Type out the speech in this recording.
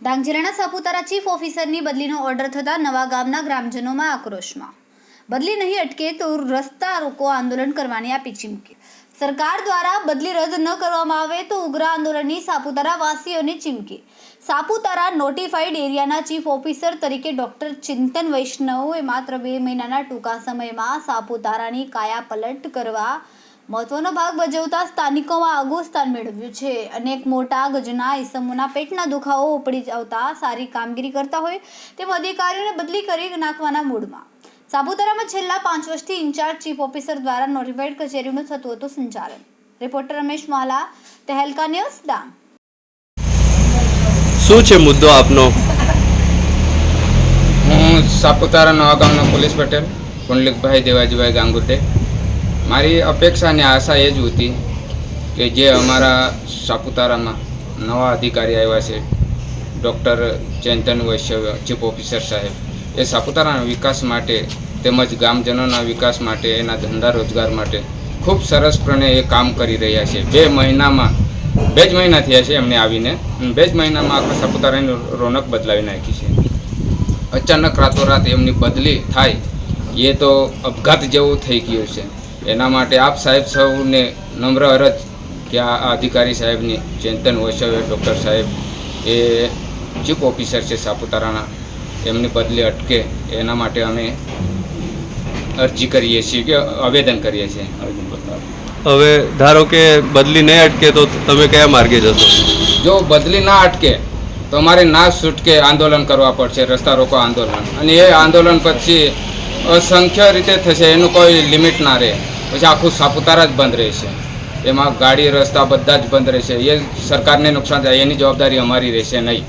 ડાંગ જિલ્લાના સાપુતારા ચીફ ઓફિસરની બદલીનો ઓર્ડર થતાં નવા ગામના ગ્રામજનોમાં આક્રોશમાં. બદલી નહીં અટકે તો રસ્તા રોકો આંદોલન કરવાની આપી ચીમકી. સરકાર દ્વારા બદલી રદ ન કરવામાં આવે તો ઉગ્ર આંદોલનની સાપુતારા વાસીઓની ચીમકી. સાપુતારા નોટિફાઈડ એરિયાના ચીફ ઓફિસર તરીકે ડોક્ટર ચિંતન વૈષ્ણવે માત્ર બે મહિનાના ટૂંકા સમયમાં સાપુતારાની કાયા પલટ કરવા મહત્વનો ભાગ ભજવતા સ્થાનિકોમાં આગવું સ્થાન મેળવ્યું છે અનેક મોટા ગજના ઈસમોના પેટના દુખાવો ઉપડી આવતા સારી કામગીરી કરતા હોય તેમ અધિકારીઓને બદલી કરી નાખવાના મૂડમાં સાપુતારામાં છેલ્લા પાંચ વર્ષથી ઇન્ચાર્જ ચીફ ઓફિસર દ્વારા નોટિફાઈડ કચેરીનું થતું હતું સંચાલન. Reporter Ramesh Mala Tehelka news Dang. શું છે મુદ્દો આપનો? હું સાપુતારા નવા ગામનો પોલીસ પટેલ પુંડલિકભાઈ દેવાજીભાઈ ગાંગુટે. મારી અપેક્ષા અને આશા એ જ હતી કે જે અમારા સાપુતારામાં નવા અધિકારી આવ્યા છે, doctor Chetan Vaishya chief officer સાહેબ. એ સાપુતારાના વિકાસ માટે તેમજ ગામજનોના વિકાસ માટે, એના ધંધા રોજગાર માટે ખૂબ સરસપણે એ કામ કરી રહ્યા છે. બે મહિનામાં, બે જ મહિના થયા છે એમને આવીને બે જ મહિનામાં આખા સાપુતારાની રોનક બદલાવી નાખી છે. અચાનક રાતોરાત એમની બદલી થાય, એ તો અપઘાત જેવું થઈ ગયું છે. એના માટે આપ સાહેબ સૌને નમ્ર અરજ કે આ અધિકારી સાહેબની ચેતન વૈશ્ય ડૉક્ટર સાહેબ એ ચીફ ઓફિસર છે સાપુતારાના એમની બદલી અટકે. એના માટે અમે અરજી કરીએ છીએ કે આવેદન કરીએ છીએ. હવે ધારો કે બદલી નહીં અટકે તો તમે કયા માર્ગે જશો? જો બદલી ના અટકે તો અમારે ના છૂટકે આંદોલન કરવા પડશે રસ્તા રોકો આંદોલન. અને એ આંદોલન પછી અસંખ્ય રીતે થશે, એનું કોઈ લિમિટ ના રહે. પછી આખું સાપુતારા જ બંધ રહેશે. એમાં ગાડી, રસ્તા બધા જ બંધ રહેશે. એ સરકારને નુકસાન થાય, એની જવાબદારી અમારી રહેશે નહીં.